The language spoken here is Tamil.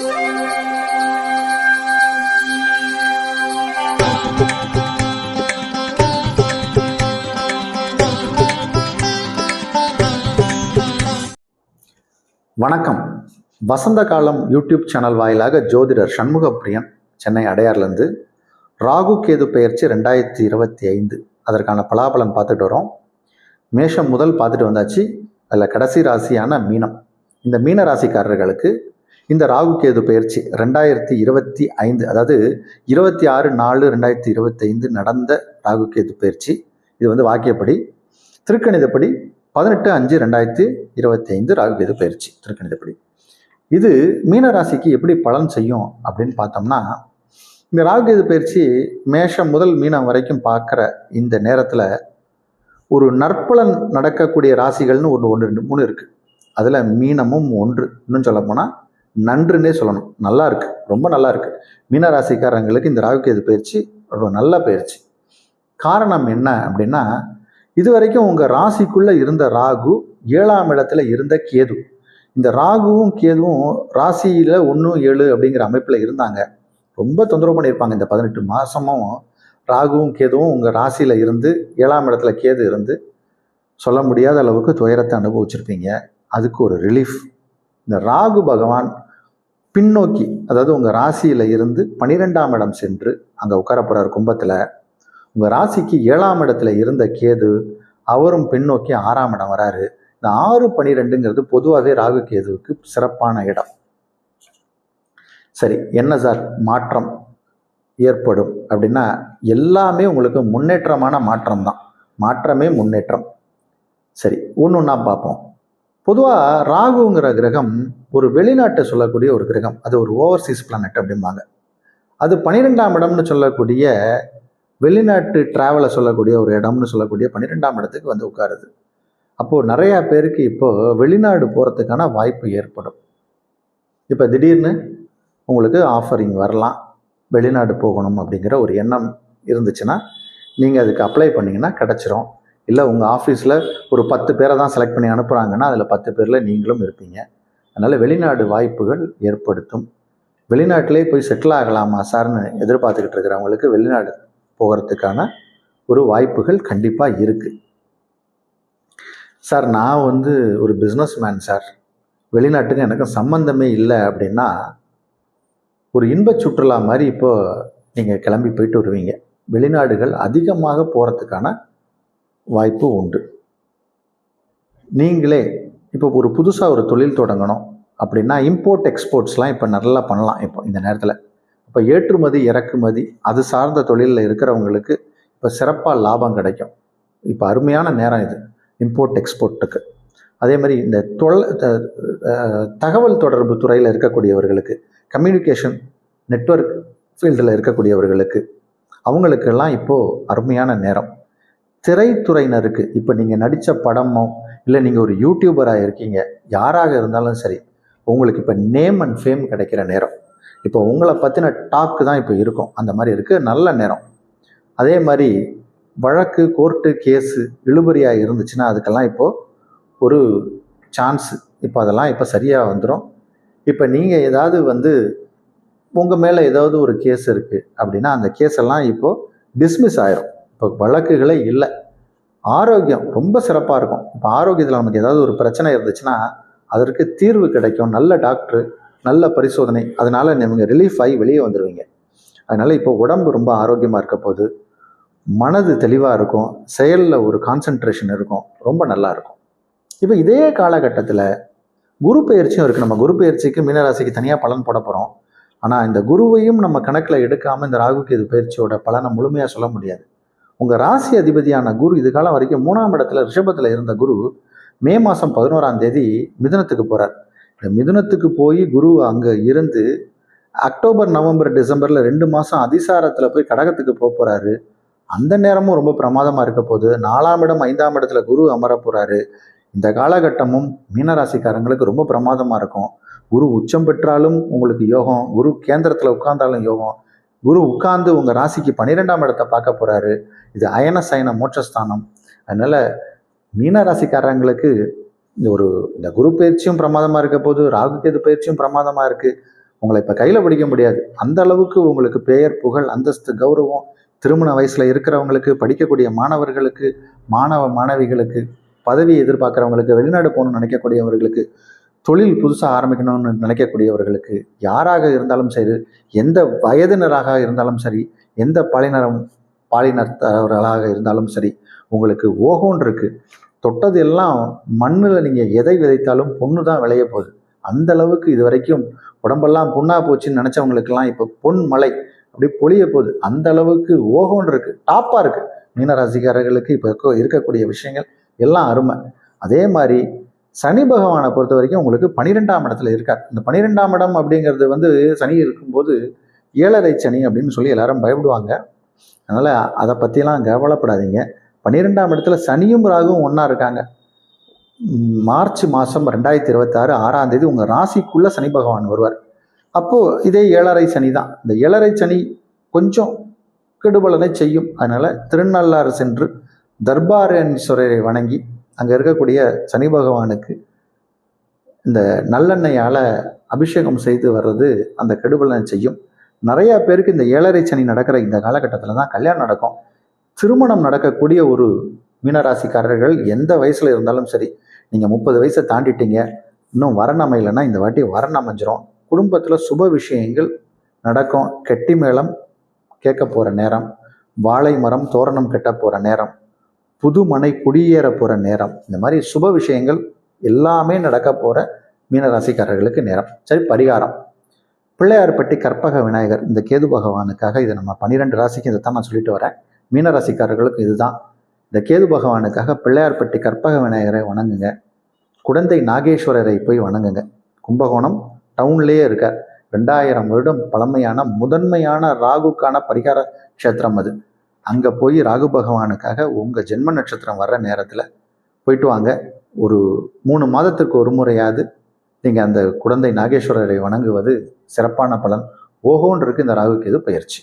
வணக்கம். வசந்த காலம் யூடியூப் சேனல் வாயிலாக ஜோதிடர் சண்முகப்பிரியன் சென்னை அடையார்லேருந்து ராகு கேது பெயர்ச்சி ரெண்டாயிரத்தி இருபத்தி ஐந்து. அதற்கான பலாபலன் பார்த்துட்டு வரோம். மேஷம் முதல் பார்த்துட்டு வந்தாச்சு. அதில் கடைசி ராசியான மீனம். இந்த மீன ராசிக்காரர்களுக்கு இந்த ராகு கேது பயிற்சி ரெண்டாயிரத்தி இருபத்தி ஐந்து அதாவது இருபத்தி ஆறு நாலு ரெண்டாயிரத்தி இருபத்தி ஐந்து நடந்த ராகு கேது பயிற்சி. இது வந்து வாக்கியப்படி. திருக்கணிதப்படி பதினெட்டு அஞ்சு ரெண்டாயிரத்தி இருபத்தி ஐந்து ராகு கேது பயிற்சி திருக்கணிதப்படி. இது மீன ராசிக்கு எப்படி பலன் செய்யும் அப்படின்னு பார்த்தோம்னா இந்த ராகு கேது பயிற்சி மேஷம் முதல் மீனம் வரைக்கும் பார்க்குற இந்த நேரத்தில் ஒரு நற்பலன் நடக்கக்கூடிய ராசிகள்னு ஒன்று ஒன்று ரெண்டு மூணு இருக்குது அதில் மீனமும் ஒன்று. இன்னும் சொல்ல போனால் நன்றுன்னே சொல்லணும். நல்லா இருக்கு. ரொம்ப நல்லா இருக்கு. மீன ராசிக்காரங்களுக்கு இந்த ராகுகேது பயிற்சி ஒரு நல்ல பயிற்சி. காரணம் என்ன அப்படின்னா இது வரைக்கும் உங்கள் ராசிக்குள்ளே இருந்த ராகு ஏழாம் இடத்துல இருந்த கேது. இந்த ராகுவும் கேதுவும் ராசியில் ஒன்று ஏழு அப்படிங்கிற அமைப்பில் இருந்தாங்க. ரொம்ப தொந்தரவு பண்ணியிருப்பாங்க. இந்த பதினெட்டு மாதமும் ராகுவும் கேதுவும் உங்கள் ராசியில் இருந்து ஏழாம் இடத்துல கேது இருந்து சொல்ல முடியாத அளவுக்கு துயரத்தை அனுபவிச்சிருப்பீங்க. அதுக்கு ஒரு ரிலீஃப் இந்த ராகு பகவான் பின்னோக்கி அதாவது உங்கள் ராசியில் இருந்து பனிரெண்டாம் இடம் சென்று அங்கே உட்கார போகிறார் கும்பத்தில். உங்கள் ராசிக்கு ஏழாம் இடத்துல இருந்த கேது அவரும் பின்னோக்கி ஆறாம் இடம் வராரு. இந்த ஆறு பனிரெண்டுங்கிறது பொதுவாகவே ராகு கேதுவுக்கு சிறப்பான இடம். சரி என்ன சார்? மாற்றம் ஏற்படும் அப்படின்னா எல்லாமே உங்களுக்கு முன்னேற்றமான மாற்றம் தான் மாற்றமே முன்னேற்றம். சரி ஒன்று ஒன்றா பார்ப்போம். பொதுவாக ராகுங்கிற கிரகம் ஒரு வெளிநாட்டை சொல்லக்கூடிய ஒரு கிரகம். அது ஒரு ஓவர்சீஸ் பிளானட் அப்படிம்பாங்க. அது பன்னிரெண்டாம் இடம்னு சொல்லக்கூடிய வெளிநாட்டு ட்ராவலை சொல்லக்கூடிய ஒரு இடம்னு சொல்லக்கூடிய பன்னிரெண்டாம் இடத்துக்கு வந்து உட்காருது. அப்போது நிறையா பேருக்கு இப்போது வெளிநாடு போகிறதுக்கான வாய்ப்பு ஏற்படும். இப்போ திடீர்னு உங்களுக்கு ஆஃபரிங் வரலாம். வெளிநாடு போகணும் அப்படிங்கிற ஒரு எண்ணம் இருந்துச்சுன்னா நீங்கள் அதுக்கு அப்ளை பண்ணிங்கன்னா கிடச்சிரும். இல்லை உங்கள் ஆஃபீஸில் ஒரு பத்து பேரை தான் செலக்ட் பண்ணி அனுப்புகிறாங்கன்னா அதில் பத்து பேரில் நீங்களும் இருப்பீங்க. அதனால் வெளிநாடு வாய்ப்புகள் ஏற்படுத்தும். வெளிநாட்டிலே போய் செட்டில் ஆகலாமா சார்னு எதிர்பார்த்துக்கிட்டு இருக்கிறவங்களுக்கு வெளிநாடு போகிறதுக்கான ஒரு வாய்ப்புகள் கண்டிப்பாக இருக்குது சார் நான் வந்து ஒரு பிஸ்னஸ் மேன் சார். வெளிநாட்டுக்கு எனக்கு சம்மந்தமே இல்லை அப்படின்னா ஒரு இன்பச் சுற்றுலா மாதிரி இப்போது நீங்கள் கிளம்பி போயிட்டு வருவீங்க. வெளிநாடுகள் அதிகமாக போகிறதுக்கான வாய்ப்பு உண்டு. நீங்களே இப்போ ஒரு புதுசாக ஒரு தொழில் தொடங்கணும் அப்படின்னா இம்போர்ட் எக்ஸ்போர்ட்ஸ்லாம் இப்போ நல்லா பண்ணலாம் இப்போ இந்த நேரத்தில். இப்போ ஏற்றுமதி இறக்குமதி அது சார்ந்த தொழிலில் இருக்கிறவங்களுக்கு இப்போ சிறப்பாக லாபம் கிடைக்கும். இப்போ அருமையான நேரம் இது இம்போர்ட் எக்ஸ்போர்ட்டுக்கு அதே மாதிரி இந்த தொல் தகவல் தொடர்பு துறையில் இருக்கக்கூடியவர்களுக்கு கம்யூனிகேஷன் நெட்ஒர்க் ஃபீல்டில் இருக்கக்கூடியவர்களுக்கு அவங்களுக்கெல்லாம் இப்போது அருமையான நேரம். திரைத்துறையினருக்கு இப்போ நீங்கள் நடித்த படமோ இல்லை நீங்கள் ஒரு யூடியூபராக இருக்கீங்க யாராக இருந்தாலும் சரி உங்களுக்கு இப்போ நேம் அண்ட் ஃபேம் கிடைக்கிற நேரம். இப்போ உங்களை பற்றின டாக்கு தான் இப்போ இருக்கும். அந்த மாதிரி இருக்குது நல்ல நேரம். அதே மாதிரி வழக்கு கோர்ட்டு கேஸு இழுபறியாக இருந்துச்சுன்னா அதுக்கெல்லாம் இப்போது ஒரு சான்ஸு இப்போ அதெல்லாம் இப்போ சரியாக வந்துடும் இப்போ நீங்கள் ஏதாவது வந்து உங்கள் மேலே ஏதாவது ஒரு கேஸ் இருக்குது அப்படின்னா அந்த கேஸெல்லாம் இப்போது டிஸ்மிஸ் ஆயிரும். இப்போ வழக்குகளே இல்லை. ஆரோக்கியம் ரொம்ப சிறப்பாக இருக்கும். இப்போ ஆரோக்கியத்தில் நமக்கு ஏதாவது ஒரு பிரச்சனை இருந்துச்சுன்னா அதற்கு தீர்வு கிடைக்கும். நல்ல டாக்டர் நல்ல பரிசோதனை அதனால் நீங்கள் ரிலீஃப் ஆகி வெளியே வந்துடுவீங்க அதனால் இப்போ உடம்பு ரொம்ப ஆரோக்கியமாக இருக்க போது மனது தெளிவாக இருக்கும். செயலில் ஒரு கான்சன்ட்ரேஷன் இருக்கும். ரொம்ப நல்லா இருக்கும். இப்போ இதே காலகட்டத்தில் குரு பயிற்சியும் இருக்குது நம்ம குரு பயிற்சிக்கு மீனராசிக்கு தனியாக பலன் போட போகிறோம் ஆனால் இந்த குருவையும் நம்ம கணக்கில் எடுக்காமல் இந்த ராகு இது பயிற்சியோட பலனை முழுமையாக சொல்ல முடியாது. உங்கள் ராசி அதிபதியான குரு இது காலம் வரைக்கும் மூணாம் இடத்துல ரிஷபத்தில் இருந்த குரு மே மாதம் பதினோராம் தேதி மிதுனத்துக்கு போகிறார் இந்த மிதுனத்துக்கு போய் குரு அங்கே இருந்து அக்டோபர் நவம்பர் டிசம்பரில் ரெண்டு மாதம் அதிசாரத்தில் போய் கடகத்துக்கு போக போகிறாரு அந்த நேரமும் ரொம்ப பிரமாதமாக இருக்க போகுது நாலாம் இடம் ஐந்தாம் இடத்துல குரு அமர போகிறாரு இந்த காலகட்டமும் மீனராசிக்காரங்களுக்கு ரொம்ப பிரமாதமாக இருக்கும். குரு உச்சம் பெற்றாலும் உங்களுக்கு யோகம் குரு கேந்திரத்தில் உட்கார்ந்தாலும் யோகம் குரு உட்கார்ந்து உங்கள் ராசிக்கு பன்னிரெண்டாம் இடத்தை பார்க்க போகிறாரு இது அயன சயன மோட்சஸ்தானம். அதனால் மீன ராசிக்காரங்களுக்கு இந்த ஒரு இந்த குரு பயிற்சியும் பிரமாதமாக இருக்க போது ராகு கேது பயிற்சியும் பிரமாதமாக இருக்குது உங்களை இப்போ கையில் பிடிக்க முடியாது. அந்த அளவுக்கு உங்களுக்கு பெயர் புகழ் அந்தஸ்து கௌரவம் திருமண வயசில் இருக்கிறவங்களுக்கு படிக்கக்கூடிய மாணவர்களுக்கு மாணவ மாணவிகளுக்கு பதவி எதிர்பார்க்குறவங்களுக்கு வெளிநாடு போகணும்னு நினைக்கக்கூடியவர்களுக்கு தொழில் புதுசாக ஆரம்பிக்கணும்னு நினைக்கக்கூடியவர்களுக்கு யாராக இருந்தாலும் சரி எந்த வயதினராக இருந்தாலும் சரி எந்த பாலினரம் பாலினத்தவர்களாக இருந்தாலும் சரி உங்களுக்கு ஓகோன் இருக்குது தொட்டது எல்லாம் மண்ணில் நீங்கள் எதை விதைத்தாலும் பொண்ணு தான் விளைய போகுது. அந்த அளவுக்கு இது வரைக்கும் உடம்பெல்லாம் பொண்ணாக போச்சுன்னு நினச்சவங்களுக்கெல்லாம் இப்போ பொன் மலை அப்படி பொழிய போகுது. அந்த அளவுக்கு ஓகோன் இருக்குது டாப்பாக இருக்குது மீனராசிக்காரர்களுக்கு இப்போ இருக்கக்கூடிய விஷயங்கள் எல்லாம் அருமை. அதே மாதிரி சனி பகவானை பொறுத்த வரைக்கும் உங்களுக்கு பனிரெண்டாம் இடத்துல இருக்கார். இந்த பனிரெண்டாம் இடம் அப்படிங்கிறது வந்து சனி இருக்கும்போது ஏழரை சனி அப்படின்னு சொல்லி எல்லாரும் பயப்படுவாங்க. அதனால் அதை பற்றிலாம் கவலைப்படாதீங்க. பன்னிரெண்டாம் இடத்துல சனியும் ராகும் ஒன்றா இருக்காங்க. மார்ச் மாதம் ரெண்டாயிரத்தி இருபத்தாறு ஆறாம் தேதி உங்கள் ராசிக்குள்ளே சனி பகவான் வருவார். அப்போது இதே ஏழரை சனி தான். இந்த ஏழரை சனி கொஞ்சம் கெடுபலனை செய்யும். அதனால் திருநள்ளாறு சென்று தர்பாரேஸ்வரரை வணங்கி அங்கே இருக்கக்கூடிய சனி பகவானுக்கு இந்த நல்லெண்ணெயால் அபிஷேகம் செய்து வர்றது அந்த கெடுபலனை செய்யும். நிறையா பேருக்கு இந்த ஏழரை சனி நடக்கிற இந்த காலகட்டத்தில் தான் கல்யாணம் நடக்கும். திருமணம் நடக்கக்கூடிய ஒரு மீனராசிக்காரர்கள் எந்த வயசில் இருந்தாலும் சரி நீங்கள் முப்பது வயசை தாண்டிட்டீங்க இன்னும் வரன் அமையலைன்னா இந்த வாட்டி வரன் அமைஞ்சிரும். குடும்பத்தில் சுப விஷயங்கள் நடக்கும். கெட்டி மேளம் கேட்க போகிற நேரம் வாழை மரம் தோரணம் கட்ட போகிற நேரம் புதுமனை குடியேற போகிற நேரம். இந்த மாதிரி சுப விஷயங்கள் எல்லாமே நடக்க போகிற மீனராசிக்காரர்களுக்கு நேரம். சரி பரிகாரம். பிள்ளையார்பட்டி கற்பக விநாயகர் இந்த கேது பகவானுக்காக இதை நம்ம பன்னிரெண்டு ராசிக்கு இதை தான் நான் சொல்லிட்டு வரேன். மீனராசிக்காரர்களுக்கு இதுதான். இந்த கேது பகவானுக்காக பிள்ளையார்பட்டி கற்பக விநாயகரை வணங்குங்க. குடந்தை நாகேஸ்வரரை போய் வணங்குங்க. கும்பகோணம் டவுன்லேயே இருக்கார் ரெண்டாயிரம் வருடம் பழமையான முதன்மையான ராகுக்கான பரிகார க்ஷேத்திரம் அது. அங்கே போய் ராகு பகவானுக்காக உங்கள் ஜென்ம நட்சத்திரம் வர்ற நேரத்தில் போயிட்டு வாங்க. ஒரு மூணு மாதத்திற்கு ஒரு முறையாவது நீங்கள் அந்த குழந்தை நாகேஸ்வரரை வணங்குவது சிறப்பான பலன். ஓஹோன் இருக்குது இந்த ராகுக்கு இது பயிற்சி.